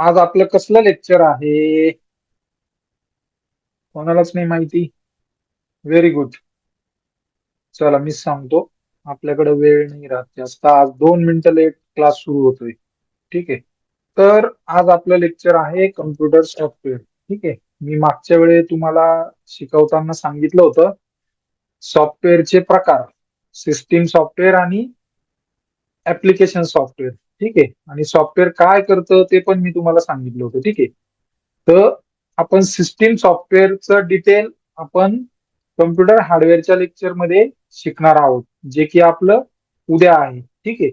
आज आपलं कसलं लेक्चर आहे? कोणालाच नाही माहिती. व्हेरी गुड चला मी सांगतो. आपल्याकडे वेळ नाही राहत जास्त. आज दोन मिनिटं लेट क्लास सुरू होतोय. ठीक आहे? तर आज आपलं लेक्चर आहे कम्प्युटर सॉफ्टवेअर ठीक आहे? मी मागच्या वेळे तुम्हाला शिकवताना सांगितलं होतं सॉफ्टवेअरचे प्रकार. सिस्टीम सॉफ्टवेअर आणि ऍप्लिकेशन सॉफ्टवेअर ठीक आहे. आणि सॉफ्टवेअर काय करतं ते पण मी तुम्हाला सांगितलं होतं. ठीक आहे. तर आपण सिस्टीम सॉफ्टवेअरचं डिटेल आपण कम्प्युटर हार्डवेअरच्या लेक्चरमध्ये शिकणार आहोत. जे की आपलं उद्या आहे. ठीक आहे.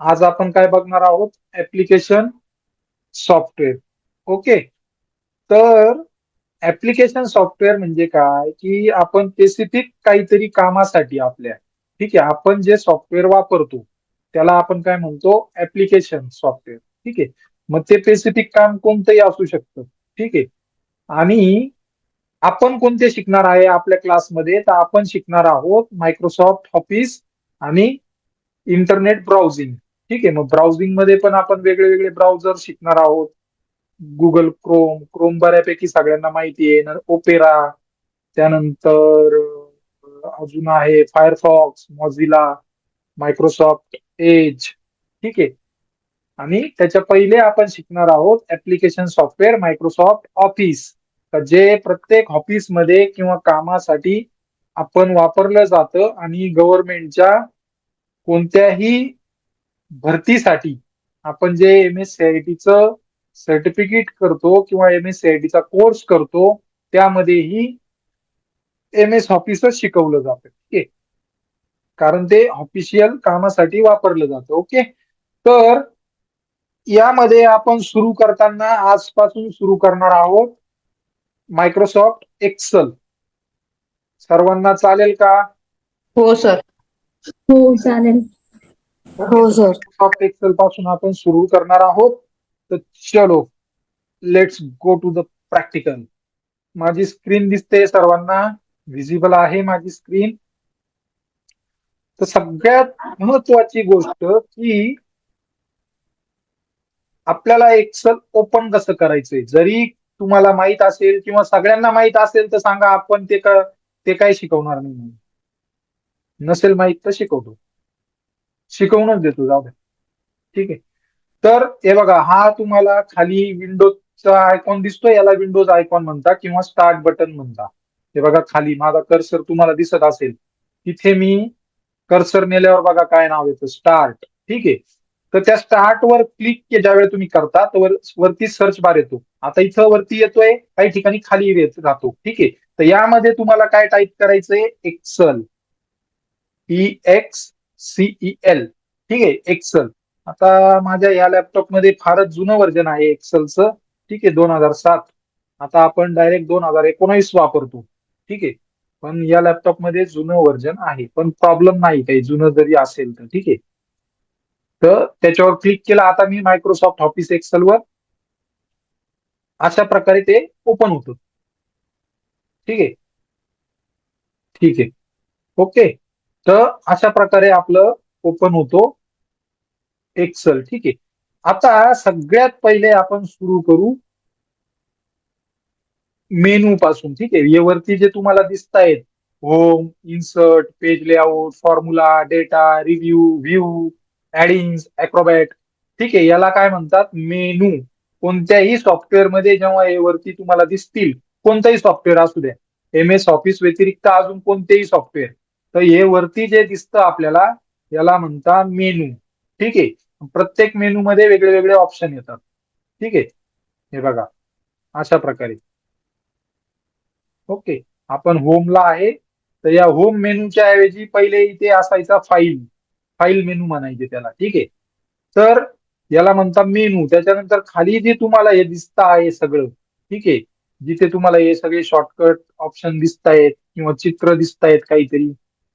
आज आपण काय बघणार आहोत? ऍप्लिकेशन सॉफ्टवेअर ओके तर ऍप्लिकेशन सॉफ्टवेअर म्हणजे काय? की आपण स्पेसिफिक काहीतरी कामासाठी आपल्या. ठीक आहे. आपण जे सॉफ्टवेअर वापरतो त्याला आपण काय म्हणतो? ऍप्लिकेशन सॉफ्टवेअर ठीक आहे? मग ते स्पेसिफिक काम कोणतंही असू शकतं. ठीक आहे? आणि आपण कोणते शिकणार आहे आपल्या क्लासमध्ये तर आपण शिकणार आहोत मायक्रोसॉफ्ट ऑफिस आणि इंटरनेट ब्राउझिंग ठीक आहे? मग ब्राउझिंगमध्ये पण आपण वेगळे वेगळे ब्राउझर शिकणार आहोत. गुगल क्रोम क्रोम बऱ्यापैकी सगळ्यांना माहिती आहे. ओपेरा त्यानंतर अजून आहे फायरफॉक्स मॉझिला मायक्रोसॉफ्ट एज. ठीक आहे. आणि त्याच्या पहिले आपण शिकणार आहोत ऍप्लिकेशन सॉफ्टवेअर मायक्रोसॉफ्ट ऑफिस जे प्रत्येक ऑफिसमध्ये किंवा कामासाठी आपण वापरलं जातं आणि गव्हर्नमेंटच्या कोणत्याही भरतीसाठी आपण जे एम एस सी आय टीचं सर्टिफिकेट करतो किंवा एम एस सी आय टीचा कोर्स करतो त्यामध्येही एम एस ऑफिसच शिकवलं जातं. ठीक आहे. कारण ते ऑफिशियल कामासाठी वापरलं जातं ओके तर यामध्ये आपण सुरू करताना आजपासून सुरू करणार आहोत मायक्रोसॉफ्ट एक्सल सर्वांना चालेल का? हो सर हो चालेल. हो सर मायक्रोसॉफ्ट एक्सेल पासून आपण सुरू करणार आहोत. तर चलो let's go to the practical माझी स्क्रीन दिसते सर्वांना. विजिबल आहे माझी स्क्रीन तर सगळ्यात महत्वाची गोष्ट की आपल्याला एक्सेल ओपन कसं करायचंय? जरी तुम्हाला माहीत असेल किंवा सगळ्यांना माहीत असेल तर सांगा आपण ते का ते काय शिकवणार नाही नसेल माहीत तर शिकवतो. शिकवूनच देतो जाऊ द्या. ठीक आहे. तर हे बघा हा तुम्हाला खाली विंडोजचा आयकॉन दिसतो याला विंडोज आयकॉन म्हणता किंवा स्टार्ट बटन म्हणता. हे बघा खाली माझा कर्सर तुम्हाला दिसत असेल. तिथे मी कर्सर नेल्यावर बघा काय नाव येतं स्टार्ट ठीक आहे? तर त्या स्टार्ट वर क्लिक ज्यावेळी तुम्ही करता तर वरती सर्च बार येतो. आता इथं वरती येतोय काही ठिकाणी खाली येत राहतो. ठीक आहे? तर यामध्ये तुम्हाला काय टाईप करायचंय? Excel E X C L ठीक आहे? एक्सल आता माझ्या या लॅपटॉपमध्ये फारच जुनं व्हर्जन आहे एक्सलचं ठीक आहे? दोन हजार सात. आता आपण डायरेक्ट दोन हजार एकोणावीस वापरतो. ठीक आहे? पण या लॅपटॉपमध्ये जुनं व्हर्जन आहे. पण प्रॉब्लेम नाही काही जुनं जरी असेल तर. ठीक आहे? तर त्याच्यावर क्लिक केलं आता मी मायक्रोसॉफ्ट ऑफिस एक्सेल वर अशा प्रकारे ते ओपन होतं. ठीक आहे? ठीक आहे. ओके तर अशा प्रकारे आपलं ओपन होतो एक्सल ठीक आहे? आता सगळ्यात पहिले आपण सुरू करू मेनू पासून ठीक आहे? वरती जे तुम्हाला दिसत आहेत home insert page layout formula data review view adding Acrobat ठीक आहे? याला काय म्हणतात? मेनू. कोणत्याही सॉफ्टवेअरमध्ये जेव्हा हे वरती तुम्हाला दिसतील कोणताही सॉफ्टवेअर असू द्या. एम एस ऑफिस व्यतिरिक्त अजून कोणतेही सॉफ्टवेअर तर हे वरती जे दिसतं आपल्याला याला म्हणता मेनू. ठीक आहे? प्रत्येक मेनू मध्ये वेगळे वेगळे ऑप्शन येतात. ठीक आहे? हे बघा. अशा प्रकारे. ओके. आपण होमला आहे तर या होम मेनूच्या ऐवजी पहिले इथे असायचा फाईल फाईल मेनू म्हणायचे त्याला. ठीक आहे? तर याला म्हणता मेनू त्याच्यानंतर खाली जे तुम्हाला हे दिसत आहे सगळं ठीक आहे? जिथे तुम्हाला हे सगळे शॉर्टकट ऑप्शन दिसत आहेत किंवा चित्र दिसत आहेत काहीतरी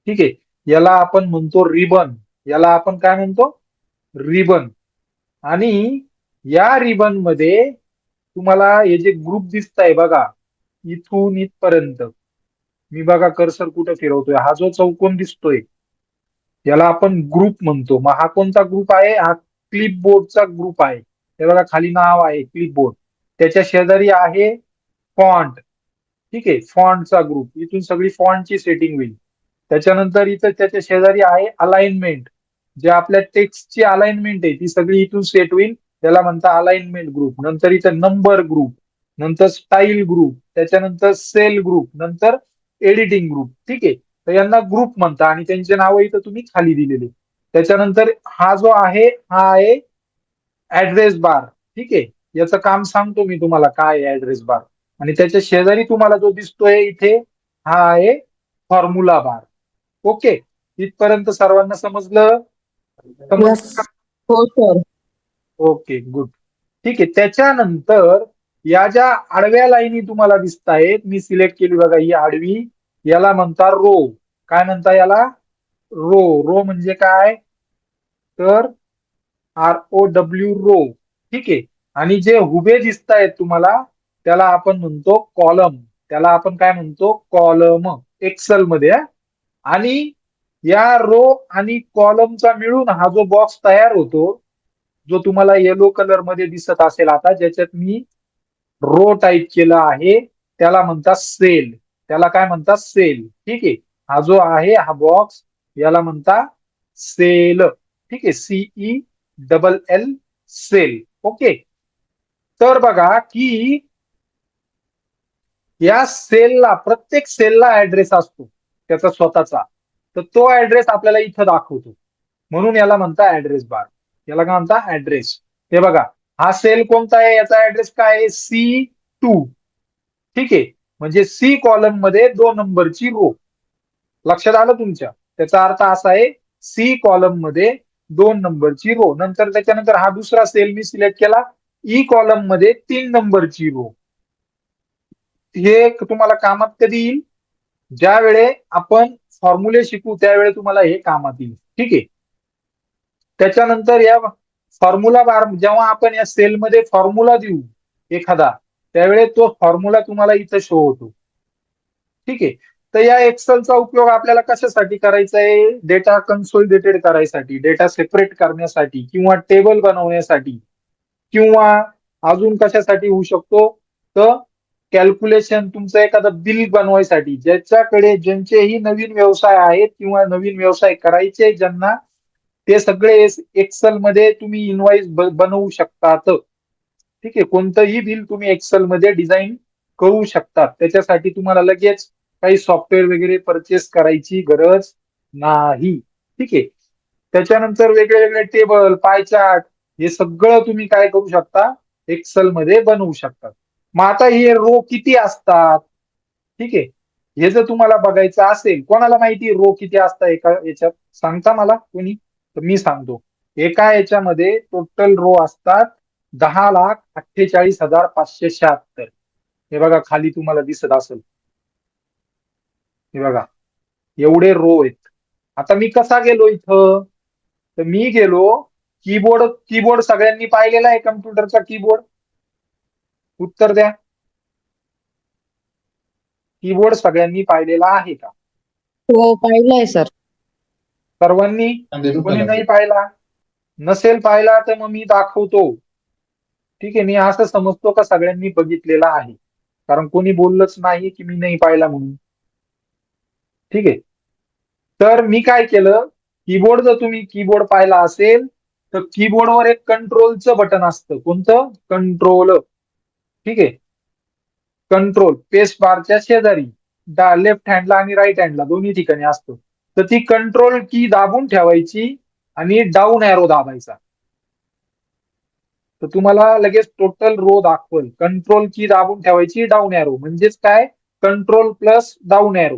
ठीक आहे? याला आपण म्हणतो रिबन याला आपण काय म्हणतो? रिबन आणि या रिबनमध्ये तुम्हाला हे जे ग्रुप दिसत आहे बघा इथून इथपर्यंत. मी बघा कर्सर कुठं फिरवतोय? हा जो चौकोन दिसतोय याला आपण ग्रुप म्हणतो. मग हा कोणता ग्रुप आहे? हा क्लिपबोर्डचा ग्रुप आहे. हे बघा खाली नाव आहे क्लिपबोर्ड. त्याच्या शेजारी आहे फॉन्ट. ठीक आहे फॉन्टचा ग्रुप. इथून सगळी फॉन्टची सेटिंग होईल. त्याच्यानंतर इथं त्याच्या शेजारी आहे अलाइनमेंट. जे आपल्या टेक्स्टची अलाइनमेंट आहे ती सगळी इथून सेट होईल. त्याला म्हणता अलाइनमेंट ग्रुप. नंतर इथं नंबर ग्रुप. नंतर स्टाईल ग्रुप त्याच्यानंतर सेल ग्रुप नंतर एडिटिंग ग्रुप ठीक आहे? तर यांना ग्रुप म्हणता आणि त्यांचे नाव इथं तुम्ही खाली दिलेले. त्याच्यानंतर हा जो आहे हा आहे ऍड्रेस बार ठीक आहे? याचं काम सांगतो मी तुम्हाला काय आहे ऍड्रेस बार आणि त्याच्या शेजारी तुम्हाला जो दिसतोय इथे हा आहे फॉर्म्युला बार ओके? इथपर्यंत सर्वांना समजलं? समजलं? हो ओके गुड ठीक आहे. त्याच्यानंतर या ज्या आडव्या लाईनी तुम्हाला दिसत आहेत मी सिलेक्ट केली बघा ही आडवी. याला म्हणता रो. काय म्हणता याला? रो. रो म्हणजे काय? तर आर ओ डब्ल्यू रो. ठीक आहे. आणि जे हुबे दिसत आहेत तुम्हाला त्याला आपण म्हणतो कॉलम. त्याला आपण काय म्हणतो? कॉलम. एक्सेल मध्ये आणि या रो आणि कॉलमचा मिळून हा जो बॉक्स तयार होतो जो तुम्हाला येलो कलरमध्ये दिसत असेल आता ज्याच्यात मी रो टाईप केलं आहे त्याला म्हणतात सेल त्याला काय म्हणतात? सेल ठीक आहे? हा जो आहे हा बॉक्स याला म्हणता सेल ठीक आहे? C double L cell okay तर बघा की या सेलला प्रत्येक सेलला ऍड्रेस असतो त्याचा स्वतःचा. तर तो ऍड्रेस आपल्याला इथं दाखवतो. म्हणून याला म्हणता ऍड्रेस बार याला काय म्हणता ऍड्रेस हे बघा. हा सेल कोणता आहे? याचा ऍड्रेस काय आहे? सी टू ठीक? आहे म्हणजे सी कॉलममध्ये दोन नंबरची रो लक्षात आलं तुमच्या? त्याचा अर्थ असा आहे सी कॉलममध्ये दोन नंबरची रो नंतर त्याच्यानंतर हा दुसरा सेल मी सिलेक्ट केला. E ई कॉलममध्ये तीन नंबरची रो हे तुम्हाला कामात कधी येईल? ज्या वेळे आपण फॉर्म्युले शिकू त्यावेळेस तुम्हाला हे कामात येईल. ठीक? आहे त्याच्यानंतर या फॉर्म्युला बार जेव्हा आपण या सेलमध्ये फॉर्म्युला देऊ एखादा त्यावेळेस तो फॉर्म्युला तुम्हाला इथं शो होतो. ठीक आहे? तर या एक्सेलचा उपयोग आपल्याला कशासाठी करायचा आहे? डेटा कन्सोलिडेटेड करायसाठी डेटा सेपरेट करण्यासाठी किंवा टेबल बनवण्यासाठी किंवा अजून कशासाठी होऊ शकतो? तर कॅल्क्युलेशन तुमचं एखादं बिल बनवायसाठी ज्याच्याकडे ज्यांचेही नवीन व्यवसाय आहेत किंवा नवीन व्यवसाय करायचे ज्यांना ते सगळे एक्सेल मध्ये तुम्ही इनवाईस बनवू शकतात. ठीक आहे? कोणतंही बिल तुम्ही एक्सेल मध्ये डिझाईन करू शकतात. त्याच्यासाठी तुम्हाला लगेच काही सॉफ्टवेअर वगैरे परचेस करायची गरज नाही. ठीक आहे? त्याच्यानंतर वेगळे वेगळे टेबल पाय चार्ट हे सगळं तुम्ही काय करू शकता? एक्सेल मध्ये बनवू शकता. मग आता हे रो किती असतात? ठीक आहे? हे जर तुम्हाला बघायचं असेल कोणाला माहिती रो किती असतात एका याच्यात? सांगता मला कोणी? तर मी सांगतो. एका याच्यामध्ये टोटल रो असतात दहा लाख अठ्ठेचाळीस हजार पाचशे शहात्तर. हे बघा खाली तुम्हाला दिसत असेल. हे बघा एवढे रो आहेत. आता मी कसा गेलो इथं? तर मी गेलो कीबोर्ड कीबोर्ड सगळ्यांनी पाहिलेला आहे कम्प्युटरचा कीबोर्ड उत्तर द्या. कीबोर्ड सगळ्यांनी पाहिलेला आहे का? हो पाहिलंय सर सर्वांनी कोणी नाही पाहिला नसेल पाहिला तर मग मी दाखवतो. ठीक आहे मी असं समजतो का सगळ्यांनी बघितलेला आहे. कारण कोणी बोललंच नाही की मी नाही पाहिला म्हणून. ठीक आहे. तर मी काय केलं? कीबोर्ड जर तुम्ही कीबोर्ड पाहिला असेल तर कीबोर्डवर एक कंट्रोलचं बटन असतं. कोणतं? कंट्रोल ठीक आहे. कंट्रोल पेस्ट बारच्या शेजारी. लेफ्ट हँडला आणि राईट हँडला दोन्ही ठिकाणी असतं. तर ती कंट्रोल की दाबून ठेवायची आणि डाऊन एरो दाबायचा. तर तुम्हाला लगेच टोटल रो दाखवल. कंट्रोल की दाबून ठेवायची डाऊन एरो म्हणजेच काय? Control plus down arrow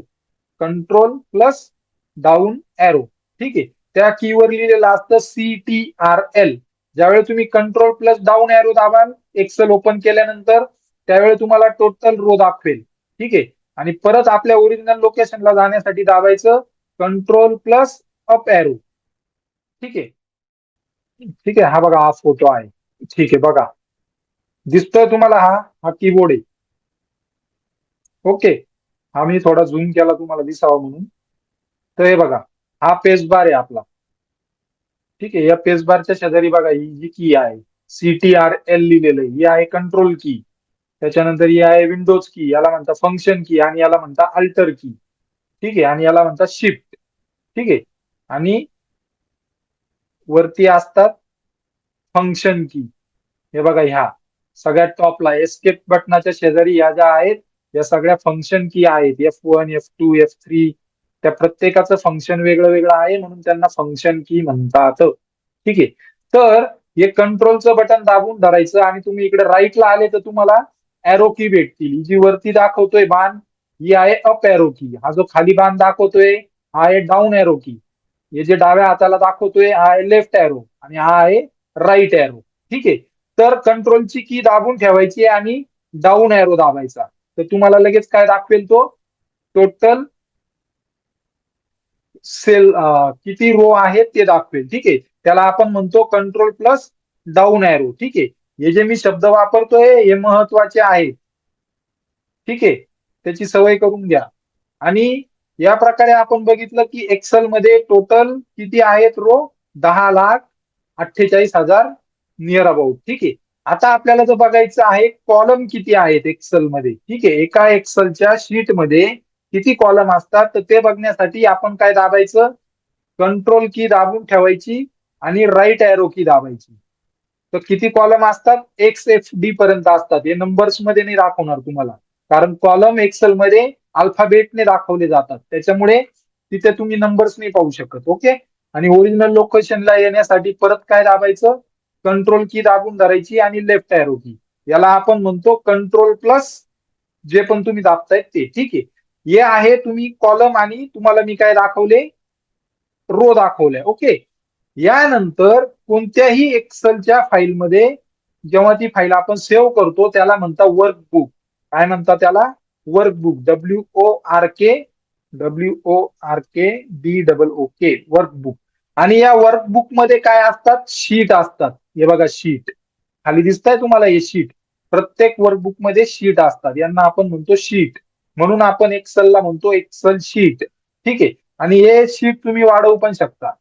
control plus down arrow ठीक आहे? त्या कीवर लिहिलेलं असतं सी टी आर एल ज्यावेळी तुम्ही कंट्रोल प्लस डाऊन एरो दाबाल एक्सेल ओपन केल्यानंतर त्यावेळी तुम्हाला टोटल रो दाखवेल. ठीक आहे? आणि परत आपल्या ओरिजिनल लोकेशनला जाण्यासाठी दाबायचं. कंट्रोल प्लस अप एरो ठीक आहे? ठीक आहे? हा बघा हा फोटो आहे. ठीक आहे बघा. दिसतोय तुम्हाला हा? हा कीबोर्ड आहे. ओके हा मी थोडा झूम केला तुम्हाला दिसावा म्हणून. तर हे बघा हा पेज बार आहे आपला. ठीक आहे? या पेज बारच्या शेजारी बघा ही जी की आहे सी टी आर एल लिहिलेलं आहे. ही आहे कंट्रोल की त्याच्यानंतर ही आहे विंडोज की याला म्हणतात फंक्शन की आणि याला म्हणतात अल्टर की ठीक आहे? आणि याला म्हणतात शिफ्ट ठीक आहे? आणि वरती असतात फंक्शन की हे बघा ह्या. सगळ्यात टॉपला एस्केप बटनाच्या शेजारी या ज्या आहेत या सगळ्या फंक्शन की आहेत. F one F two F three त्या प्रत्येकाचं फंक्शन वेगळं वेगळं आहे म्हणून त्यांना फंक्शन की म्हणतात. ठीक आहे? तर हे कंट्रोलचं बटन दाबून धरायचं आणि तुम्ही इकडे राईटला आले तर तुम्हाला एरो की भेटतील. जी वरती दाखवतोय बाण ही आहे अप एरो की हा जो खाली बाण दाखवतोय हा आहे डाऊन एरो की हे जे डाव्या हाताला दाखवतोय हा आहे लेफ्ट एरो आणि हा आहे राईट एरो ठीक आहे? तर कंट्रोलची की दाबून ठेवायची आणि डाऊन एरो दाबायचा. तर तुम्हाला लगेच काय दाखवेल तो? टोटल सेल किती रो आहेत ते दाखवेल. ठीक आहे? त्याला आपण म्हणतो कंट्रोल प्लस डाऊन एरो ठीक आहे? हे जे मी शब्द वापरतोय हे महत्त्वाचे आहेत ठीक आहे? त्याची सवय करून घ्या. आणि या प्रकारे आपण बघितलं की एक्सेल मध्ये टोटल किती आहेत रो? दहा लाख अठ्ठेचाळीस हजार नियर अबाउट ठीक आहे? आता आपल्याला जर बघायचं आहे कॉलम किती आहेत एक्सेल मध्ये? ठीक आहे? एका एक्सेलच्या शीटमध्ये किती कॉलम असतात? तर ते बघण्यासाठी आपण काय दाबायचं? कंट्रोल की दाबून ठेवायची आणि राईट एरो की दाबायची. तर किती कॉलम असतात? एक्स एफ डी पर्यंत असतात. हे नंबर्समध्ये नाही दाखवणार तुम्हाला. कारण कॉलम एक्सेल मध्ये अल्फाबेटने दाखवले जातात. त्याच्यामुळे तिथे तुम्ही नंबर्स नाही पाहू शकत ओके आणि ओरिजिनल लोकेशनला येण्यासाठी परत काय दाबायचं? कंट्रोल की दाबून धरायची आणि लेफ्ट एरो की याला आपण म्हणतो कंट्रोल प्लस जे पण तुम्ही दाबतायत ते ठीक आहे? हे आहे तुम्ही कॉलम आणि तुम्हाला मी काय दाखवले? रो दाखवले ओके यानंतर कोणत्याही एक्सेलच्या फाईलमध्ये जेव्हा ती फाईल आपण सेव्ह करतो त्याला म्हणता वर्कबुक काय म्हणता त्याला? Workbook W O R K W O R K D double O K workbook आणि या वर्कबुकमध्ये काय असतात? शीट असतात. हे बघा शीट खाली दिसतंय तुम्हाला हे शीट प्रत्येक वर्कबुकमध्ये शीट असतात. यांना आपण म्हणतो शीट म्हणून आपण एक्सलला म्हणतो एक्सेल शीट ठीक आहे? आणि हे शीट तुम्ही वाढवू पण शकता.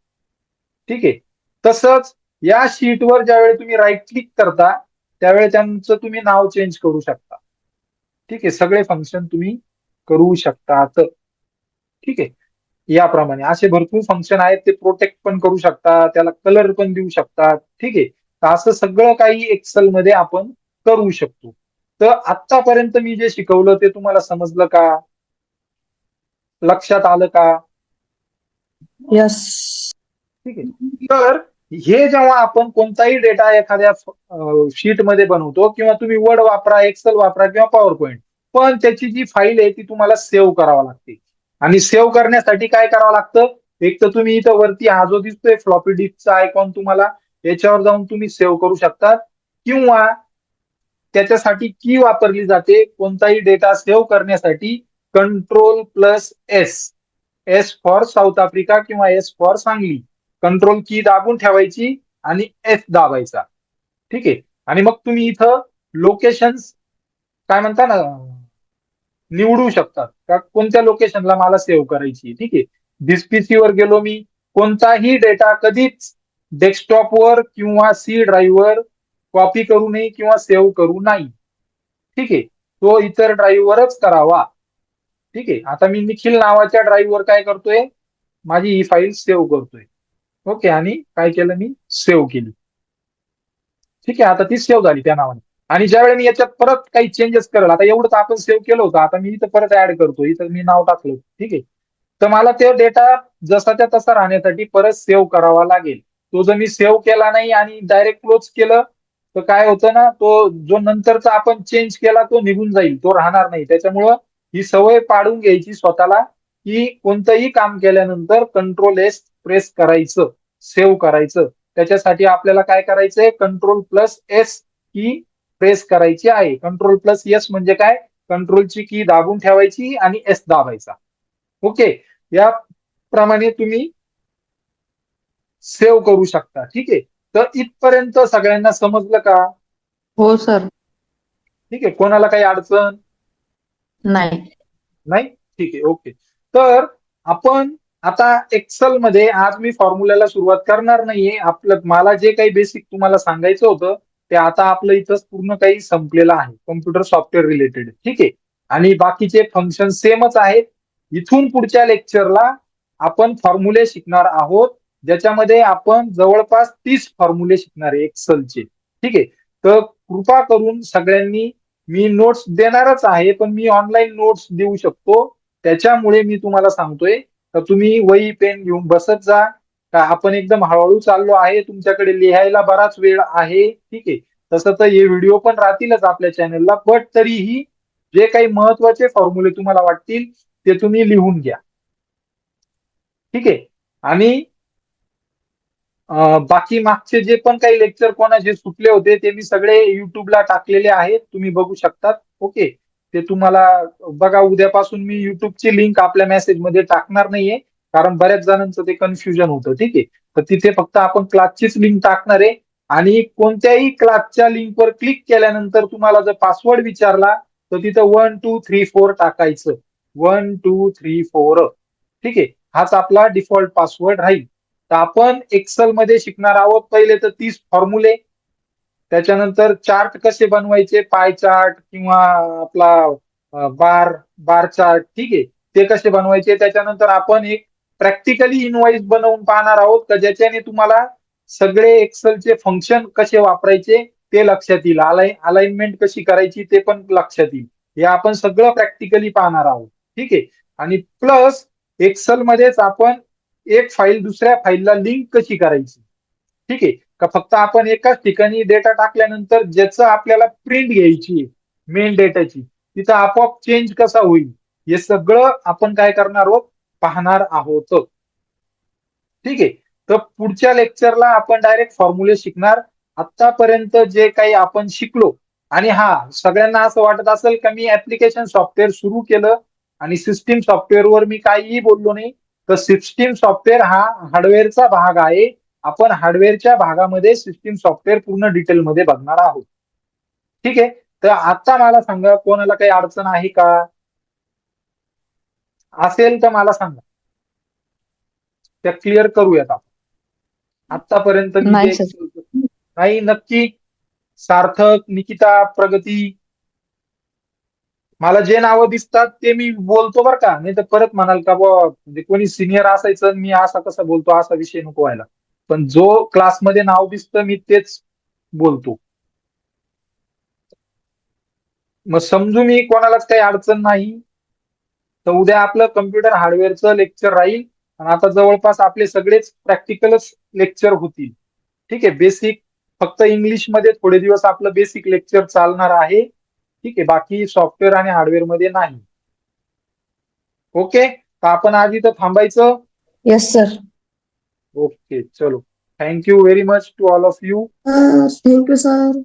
ठीक आहे? तसंच या शीटवर ज्यावेळी तुम्ही राईट क्लिक करता त्यावेळी त्यांचं तुम्ही नाव चेंज करू शकता. ठीक आहे सगळे फंक्शन तुम्ही करू शकतात. ठीक आहे याप्रमाणे. असे भरपूर फंक्शन आहेत ते प्रोटेक्ट पण करू शकता त्याला कलर पण देऊ शकतात. ठीक आहे तर असं सगळं काही एक्सेल मध्ये आपण करू शकतो. तर आतापर्यंत मी जे शिकवलं ते तुम्हाला समजलं का? लक्षात आलं का? यस ठीक आहे तर हे जेव्हा आपण कोणताही डेटा एखाद्या शीटमध्ये बनवतो किंवा तुम्ही वर्ड वापरा एक्सेल वापरा किंवा पॉवर पॉईंट पण त्याची जी फाईल आहे ती तुम्हाला सेव्ह करावं लागते. आणि सेव्ह करण्यासाठी काय करावं लागतं? एक तर तुम्ही इथं वरती हा जो दिसतोय फ्लॉपी डिस्कचा आयकॉन तुम्हाला याच्यावर जाऊन तुम्ही सेव्ह करू शकता. किंवा त्याच्यासाठी की वापरली जाते कोणताही डेटा सेव्ह करण्यासाठी control plus S S for South Africa किंवा S for Sangli. Control key दाबून ठेवायची आणि एस दाबायचा. ठीक आहे? आणि मग तुम्ही इथं लोकेशन्स काय म्हणता ना निवडू शकतात. का कोणत्या लोकेशनला मला सेव्ह करायची? ठीक आहे? डिस्पीसी वर गेलो मी. कोणताही डेटा कधीच डेस्कटॉपवर किंवा सी ड्राईव्हवर कॉपी करू नये किंवा सेव्ह करू नाही. ठीक आहे? तो इतर ड्राईव्हवरच करावा. ठीक आहे? आता मी निखिल नावाच्या ड्राईव्हवर काय करतोय? माझी ही फाईल सेव्ह करतोय. ओके आणि काय केलं मी? सेव्ह केली. ठीक आहे आता ती सेव्ह झाली त्या नावाने. आणि ज्यावेळी मी याच्यात परत काही चेंजेस करेल आता एवढं तर आपण सेव्ह केलं होतं आता मी इथं परत ऍड करतो इथं मी नाव टाकलं ठीक आहे. तर मला ते डेटा जसाच्या तसा राहण्यासाठी परत सेव्ह करावा लागेल. तो जर मी सेव्ह केला नाही आणि डायरेक्ट क्लोज केलं तर काय होतं ना तो जो नंतरचा आपण चेंज केला तो निघून जाईल तो राहणार नाही. त्याच्यामुळं ही सवय पाडून घ्यायची स्वतःला की कोणतंही काम केल्यानंतर कंट्रोल एस प्रेस करायचं. सेव्ह करायचं. त्याच्यासाठी आपल्याला काय करायचंय? Control plus S key press करायची आहे. कंट्रोल प्लस एस म्हणजे काय? कंट्रोलची की दाबून ठेवायची आणि एस दाबायचा. ओके या प्रमाणे तुम्ही सेव्ह करू शकता. ठीक आहे? तर इथपर्यंत सगळ्यांना समजलं का? हो सर. ठीक आहे? कोणाला काही अडचण? नाही. नाही? ठीक आहे. ओके तर आपण आता एक्सेल मध्ये आज मी फॉर्म्युल्याला सुरुवात करणार नाहीये. आपलं मला जे काही बेसिक तुम्हाला सांगायचं होतं ते आता आपलं इथं पूर्ण काही संपलेलं आहे. कम्प्युटर सॉफ्टवेअर रिलेटेड ठीक आहे? आणि बाकीचे फंक्शन सेमच आहेत. इथून पुढच्या लेक्चरला आपण फॉर्म्युले शिकणार आहोत. ज्याच्यामध्ये आपण जवळपास तीस फॉर्म्युले शिकणार आहे एक्सलचे ठीक आहे? तर कृपा करून सगळ्यांनी मी नोट्स देणारच आहे पण मी ऑनलाईन नोट्स देऊ शकतो. त्याच्यामुळे मी तुम्हाला सांगतोय तर तुम्ही वही पेन घेऊन बसत जा. का आपण एकदम हळूहळू चाललो आहे तुमच्याकडे लिहायला बराच वेळ आहे. ठीक आहे. तसं तर हे व्हिडिओ पण राहतीलच आपल्या चॅनलला बट तरीही जे काही महत्त्वाचे फॉर्म्युले तुम्हाला वाटतील ते तुम्ही लिहून घ्या. ठीक आहे. आणि बाकी मागचे जे पण काही लेक्चर कोणाचे सुटले होते ते मी सगळे युट्यूबला टाकलेले आहेत. तुम्ही बघू शकतात. ओके ते तुम्हाला बघा उद्यापासून मी युट्यूबची लिंक आपल्या मेसेजमध्ये टाकणार नाहीये. कारण बऱ्याच जणांचं ते कन्फ्युजन होतं ठीक आहे? तर तिथे फक्त आपण क्लासचीच लिंक टाकणार आहे. आणि कोणत्याही क्लासच्या लिंकवर क्लिक केल्यानंतर तुम्हाला जर पासवर्ड विचारला तर तिथं वन टू थ्री फोर टाकायचं. वन टू थ्री फोर ठीक आहे? हाच आपला डिफॉल्ट पासवर्ड राहील. तर आपण एक्सेल मध्ये शिकणार आहोत. पहिले तर तीस फॉर्म्युले त्याच्यानंतर चार्ट कसे बनवायचे? पाय चार्ट किंवा आपला बार बार चार्ट ठीक आहे. ते कसे बनवायचे? त्याच्यानंतर आपण एक प्रॅक्टिकली इनवाईस बनवून पाहणार आहोत का? ज्याच्याने तुम्हाला सगळे एक्सेलचे फंक्शन कसे वापरायचे ते लक्षात येईल. अलाइन अलाइनमेंट कशी करायची ते पण लक्षात येईल. हे आपण सगळं प्रॅक्टिकली पाहणार आहोत. ठीक आहे? आणि प्लस एक्सेल मध्येच आपण एक फाईल दुसऱ्या फाईलला लिंक कशी करायची? ठीक आहे? का फक्त आपण एकाच ठिकाणी डेटा टाकल्यानंतर ज्याचं आपल्याला प्रिंट घ्यायची मेन डेटाची तिथं आपोआप चेंज कसा होईल? हे सगळं आपण काय करणार आहोत पाहणार आहोत. ठीक आहे? तर पुढच्या लेक्चरला आपण डायरेक्ट फॉर्म्युले शिकणार. आतापर्यंत जे काही आपण शिकलो आणि हा सगळ्यांना असं वाटत असेल का मी ऍप्लिकेशन सॉफ्टवेअर सुरू केलं आणि सिस्टीम सॉफ्टवेअरवर मी काहीही बोललो नाही तर सिस्टीम सॉफ्टवेअर हा हार्डवेअरचा भाग आहे. आपण हार्डवेअरच्या भागामध्ये सिस्टीम सॉफ्टवेअर पूर्ण डिटेलमध्ये बघणार आहोत. ठीक आहे? तर आता मला सांगा कोणाला काही अडचण आहे का? असेल तर मला सांगा. त्या क्लिअर करूयात आपण. आतापर्यंत नाही, नक्की सार्थक निकिता प्रगती मला जे नावं दिसतात ते मी बोलतो बरं का. नाही तर परत म्हणाल का म्हणजे कोणी सिनियर असायचं मी असा कसा बोलतो असा विषय नको व्हायला. पण जो क्लासमध्ये नाव दिसतं मी तेच बोलतो. मग समजू मी कोणालाच काही अडचण नाही. तर उद्या आपलं कम्प्युटर हार्डवेअरचं लेक्चर राहील आणि आता जवळपास आपले सगळेच प्रॅक्टिकलच लेक्चर होतील. ठीक आहे बेसिक फक्त इंग्लिशमध्ये थोडे दिवस आपलं बेसिक लेक्चर चालणार आहे. ठीक आहे बाकी सॉफ्टवेअर आणि हार्डवेअरमध्ये नाही. ओके तर आपण आधी तर थांबायचं. येस सर ओके चलो. Thank you very much to all of you thank you sir